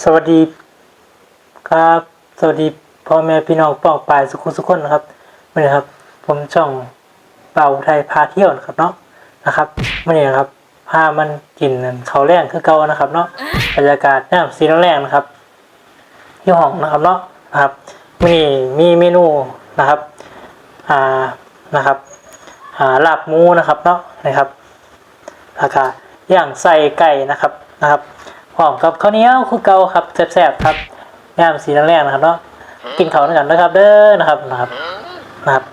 สวัสดีครับ สวัสดีพ่อแม่พี่น้องป้องปลายสุขุมสุขคนนะครับวันนี้ครับ ผมช่องเป่าไทยพาเที่ยวนะครับเนาะนะครับวันนี้นะครับพามันกินเขาวแรงคือเก่านะครับ เนาะบรรยากาศน้ำสีแรงๆนะครับที่ห้องนะครับเนาะนะครับวันนี้มีเมนูนะครับอ่านะครับอ่าลาบหมูนะครับเนาะนะครับแล้วก็ย่างใส่ไก่นะครับนะครับ พร้อมกับข้าวเหนียวคือเก่าครับแซ่บๆครับย่ามสีแรงๆนะครับเนาะกินข้าวด้วยกันนะครับ เด้อนะครับนะครับนะครับ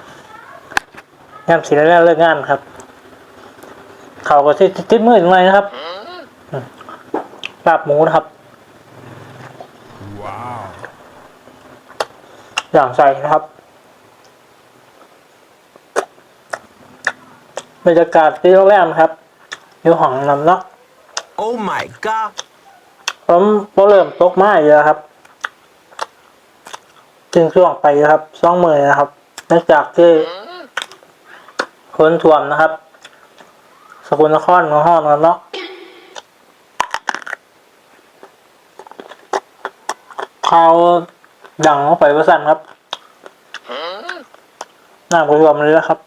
ย่ามสีแรงๆเลิกงานครับเขาวก็ติดติดมือหน่อยนะครับอืมลาบหมูนะครับ Wow. อย่างใส่นะครับบรรยากาศที่โรงแรมครับอยู่ห้องนำเนาะ Oh my god. ผมผมเริ่มตกมาเยอะครับจึงช่วงไปครับสองมือนะครับเนื่องจากที่ฝนท่วมนะครับ สกุลนครของห้องกันเนาะเขาดังออกไปประสันครับน้ำก็ท่วมเลยแล้วครับ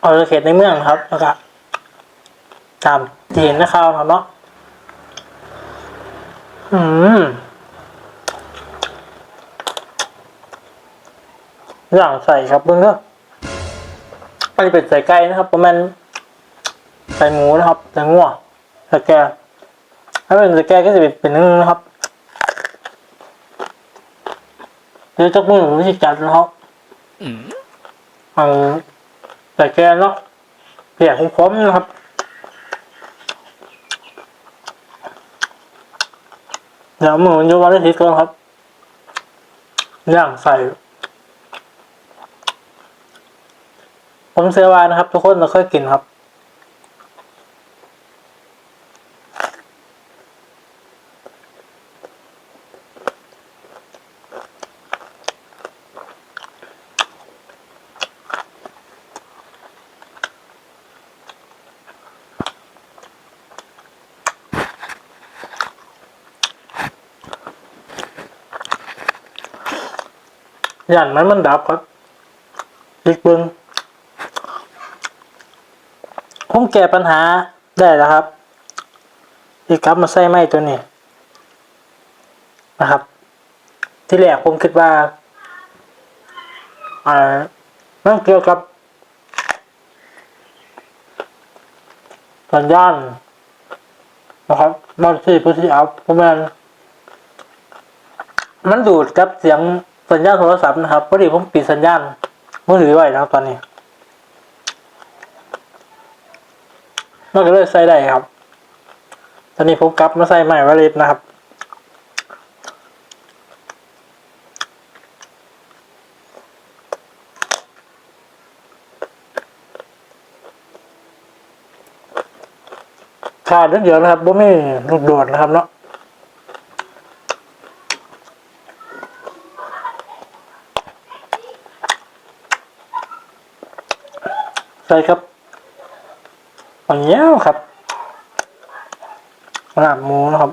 เอาเขตในเมืองครับแล้วก็ตามที่เห็นนข่าวครับเนาะ อืมอย่างใส่ครับเพื่อนเนอะอันนี้เป็นใส่ไก่นะครับประมาณใส่หมูนะครับใส่งัวใส่แกะถ้าเป็นใส่แกะก็จะเป็นเป็นนึ่งนะครับเดี๋ยวเจ้ามือผมจะจัดนะครับเอาใส่แกะเนาะเปียกของผมนะครับ เดี๋ยวหมูโยวันอาทิตย์ก่อนครับย่างใส่ ผมเซวานะครับ ทุกคนเราเคยกินครับ ย่างนั้นมันดับครับอีกเบึงคงแก้ปัญหาได้แล้วครับ อีกครับมาใส่ไม้ตัวนี้นะครับ ที่แรกผมคิดว่าอ่านั่นเกี่ยวกับสัญญาณนะครับมันสี่พุทธิอัพประมาณมันดูดกับเสียง สัญญาณโทรศัพท์นะครับพอดีผมปิดสัญญาณมือถือไว้นะครับตอนนี้มันก็เลยใส่ได้ครับ ตอนนี้ผมกลับมาใส่ใหม่วาเลตนะครับขาดนิดเดียวนะครับบ่ไม่ลูกโดดนะครับเนาะ ช่ครับอันนี้ครับลาบหมูนะครับ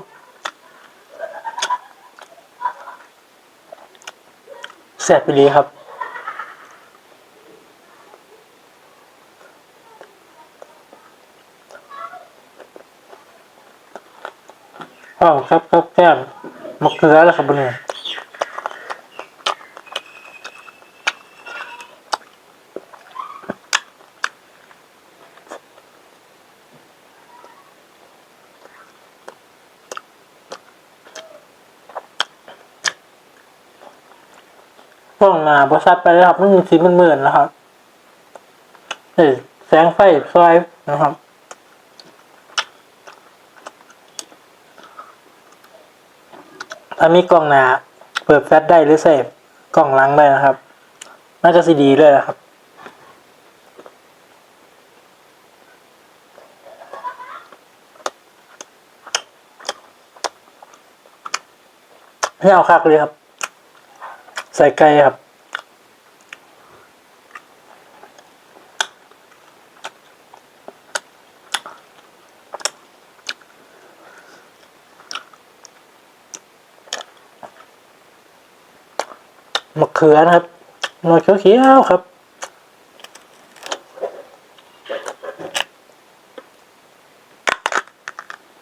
แซ่บไปดีครับอ้าวครับครับแก้มมะเขือแล้วครับบุญเนี่ย กล้องหนาบริษัทไปแล้วครับ มันมีสีมันเหมือนๆนะครับเอ้ยแสงไฟซอยนะครับถ้ามีกล้องหนาเปิดแฟลชได้หรือเซฟกล้องหลังได้นะครับน่าจะซีดีเลยนะครับไม่เอาคักเลยครับ ส่ไก่ครับ มะเขือนะครับหน่อยเขียวๆครับ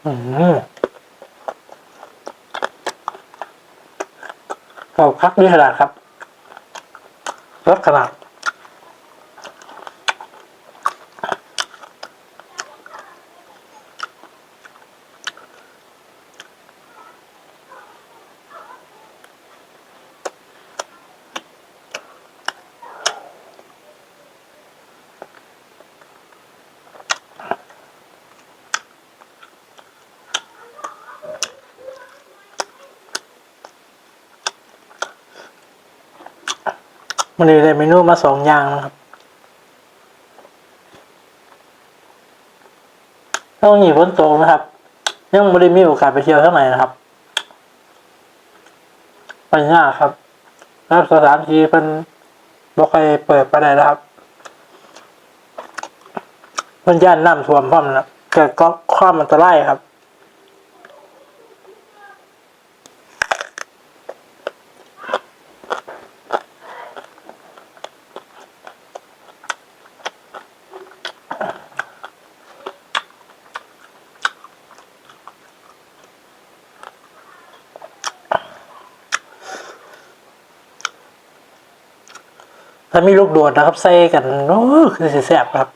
อืม ก่าคักด้วยขนาดครับรสขนาด มันเลยได้เมนูมาสองอย่างนะครับต้องหนีพ้นโตนะครับ ยังไม่ได้มีโอกาสไปเที่ยวเท่าไหร่นะครับไปยากครับแล้วสถานที่เป็นบอกใครเปิดไปไหนนะครับมันย่านน้ำท่วมพร้อมนะเกิดก็ความอันตรายครับ ถ้ามีลูกโดดนะครับใส่กันโอ้คือสิแสบครับ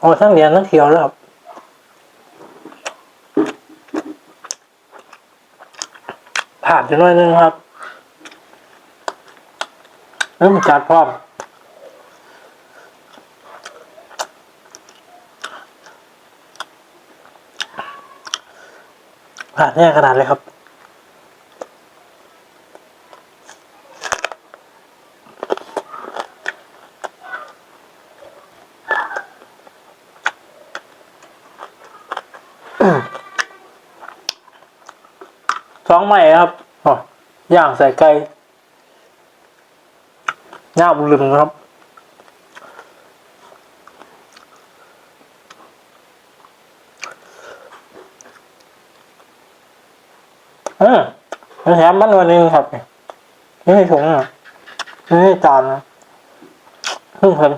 โอ้ทั้งเหรียญทั้งเขียวแล้วครับผ่านไปหน่อยนึงครับเริ่มจัดพร้อมผ่านแน่ขนาดเลยครับ ใหม่ครับอ๋อย่างใส่ไก่ย่างบุลึงนะครับเออแถมมันวันนึงครับนี่ในถุงอะนี่ในจานนะเพิ่งเพิ่ม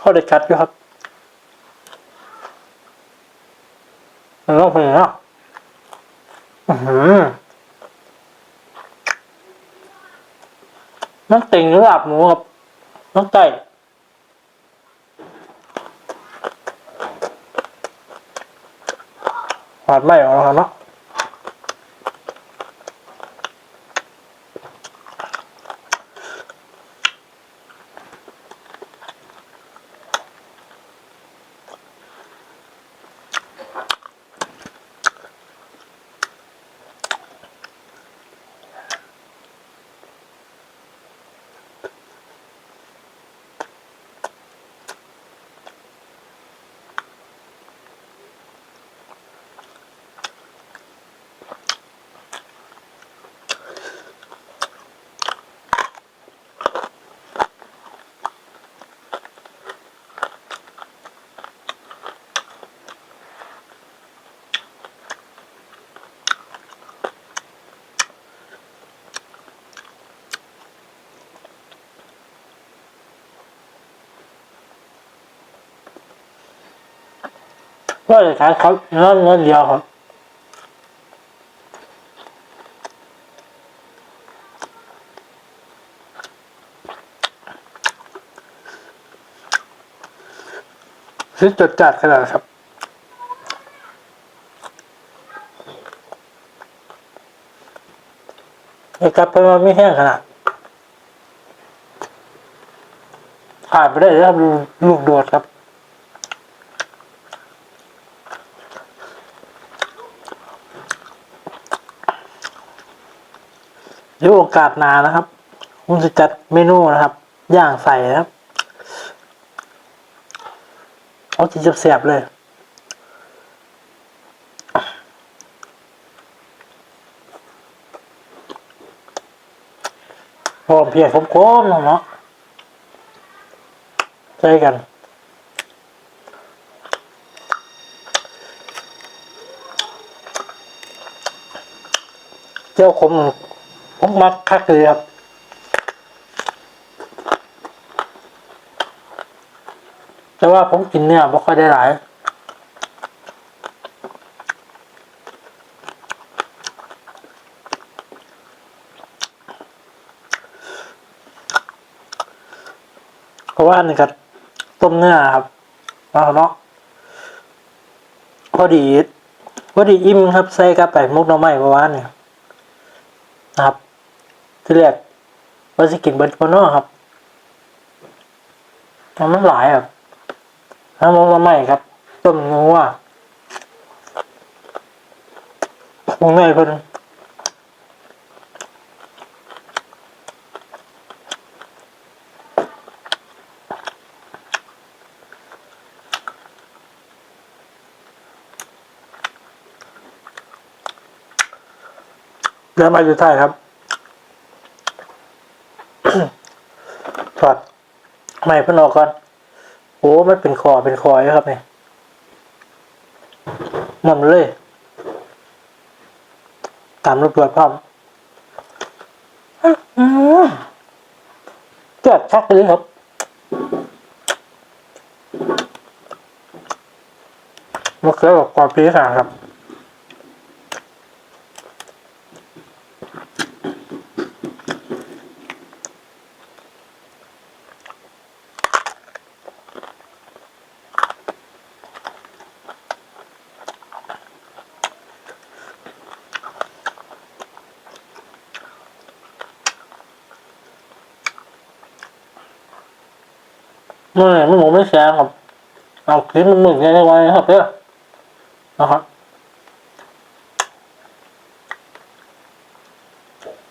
ข้อเด็ดชัดอยู่ครับ มันต้องเป็นอย่างนี้อือหือน้ำติงหรือหลับหมูกับน้ำไก่หวานไม่ออกแล้วครับเนาะ ก็จะใช้ครับเนื้อเนื้อเดียวครับซื้อจดจัดขนาดครับไอ้กับเพิ่มไม่แห้งขนาดผ่านไปได้แล้วลูกโดดครับ กาดนานะครับผมจะจัดเมนูนะครับ ย่างใส่นะครับเอาจีบเสียบเลยพร้อมเพียงผมโค้งเนาะใช่กันเจ้าขม ผมมักคักเลยครับแต่ว่าผมกินเนื้อไม่ค่อยได้หลายเพราะว่านี่ก็ต้มเนื้อครับมาเนาะพอดีพอดีอิ่มครับใส่กับไปมุกน้ำไม้ประวานเนี่ยนะครับ ที่แรกว่าสิกินเบิร์ดโคโน่ครับแต่มันหลายครับแล้วมุกหน้ำไม้ครับ ต้มนัวมุกไม้เพิ่นเริ่มมาอยู่ใต้ครับ อดไม้เพิ่นออกก่อน โอ้มันเป็นคอเป็นคอยครับเนี่ยนำเลย ตามรูปเปิดภาพอืมเจ็บชักเลยครับมะเขือกับกรอบปีศาจครับ ไม่ไม่หมูไม่แซงครับ เอาคลิปมันหมึกไงไว้ครับเพื่อนะครับ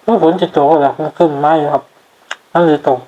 เมื่อฝนจะตกก็แบบมันขึ้นมาอยู่ครับนั่นเลยตก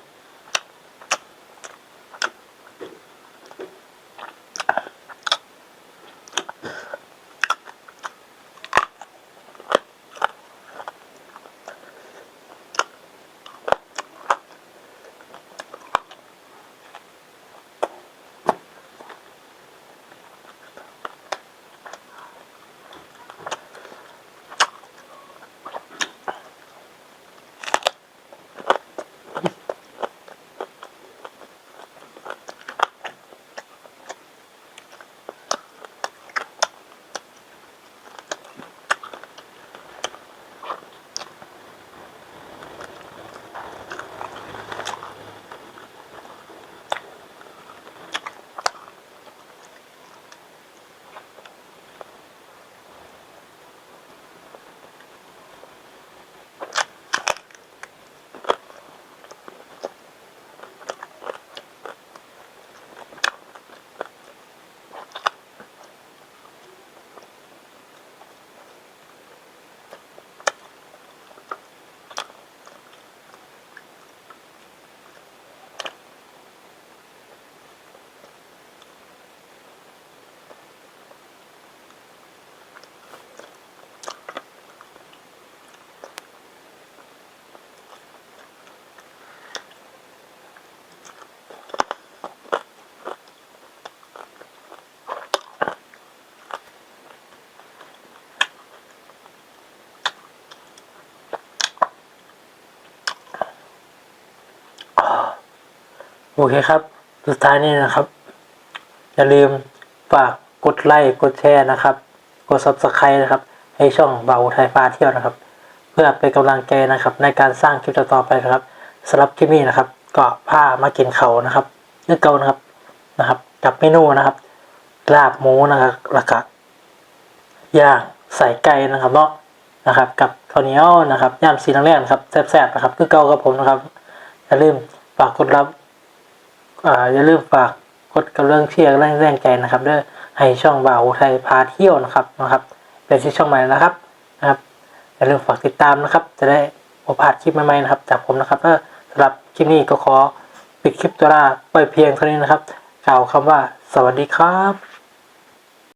โอเคครับ สุดท้ายนี้นะครับ อย่าลืมฝากกดไลค์กดแชร์นะครับ กด subscribe นะครับ ให้ช่องเบาไทยฟ้าเที่ยวนะครับ เพื่อเป็นกำลังใจนะครับ ในการสร้างคลิปต่อไปนะครับสำหรับคลิปนี้นะครับก็พามากินเขานะครับเนื้อเกานะครับนะครับกับเมนูนะครับลาบหมูนะครับแล้วก็ย่างใส่ไก่นะครับเนาะนะครับ กับข้าวเหนียวนะครับย่ามสีแรงๆนะครับแซ่บๆนะครับคือเก่ากับผมนะครับอย่าลืมฝากกดรับ อ่อย่าลืมฝากกดกำลังเชียร์กำลังแรงใจนะครับเด้อให้ช่องบ่าวไทยพาเที่ยวนะครับนะครับ เป็นชื่อช่องใหม่นะครับนะครับอย่าลืมฝากติดตามนะครับ จะได้ไม่พลาดคลิปใหม่ๆนะครับ จากผมนะครับเออสำหรับคลิปนี้ก็ขอปิดคลิปตัวลาไปเพียงเท่านี้นะครับ กล่าวคำว่าสวัสดีครับ